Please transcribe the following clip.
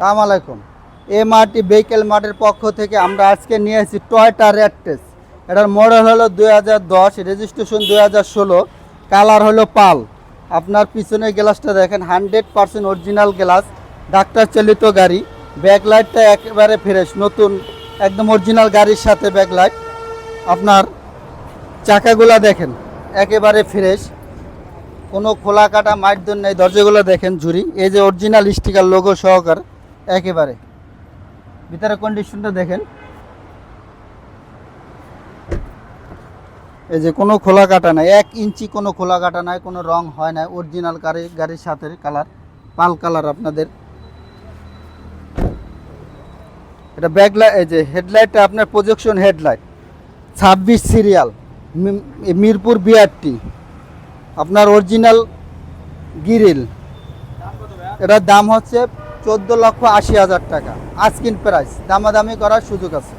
সালাম আলাইকুম। M RT vehicle মার্টের পক্ষ থেকে আমরা আজকে নিয়ে এসেছি টয়টা রেড টেস্ট এটার মডেল হলো দুই হাজার দশ, রেজিস্ট্রেশন দুই হাজার ষোলো, কালার হলো পাল। আপনার পিছনের গ্লাসটা দেখেন, hundred percent original glass, doctor চালিত গাড়ি, ব্যাকলাইটটা একেবারে ফ্রেশ, নতুন, একদম অরিজিনাল গাড়ির সাথে ব্যাকলাইট। আপনার চাকাগুলা দেখেন, একেবারে ফ্রেশ। কোনো খোলা কাটা মাইটদন নেই, দরজাগুলো দেখেন ঝুরি। এই যে অরিজিনাল স্টিকার লোগো সহকার। একেবারে। ভিতরে কন্ডিশনটা দেখেন। এই যে কোনো খোলা কাটা নাই, এক ইঞ্চি কোনো খোলা কাটা নাই, কোনো রং হয় না অরিজিনাল গাড়ি, গাড়ির সাথে কালার পাল কালার আপনাদের। এটা ব্যাকলাইট এই যে হেডলাইটটা আপনার প্রজেকশন হেডলাইট ছাব্বিশ সিরিয়াল মিরপুর বিআরটি আপনার অরিজিনাল গিরিল এটার দাম হচ্ছে চোদ্দ লক্ষ আশি হাজার টাকা। আজকিন প্রাইস দামাদামি করার সুযোগ আছে।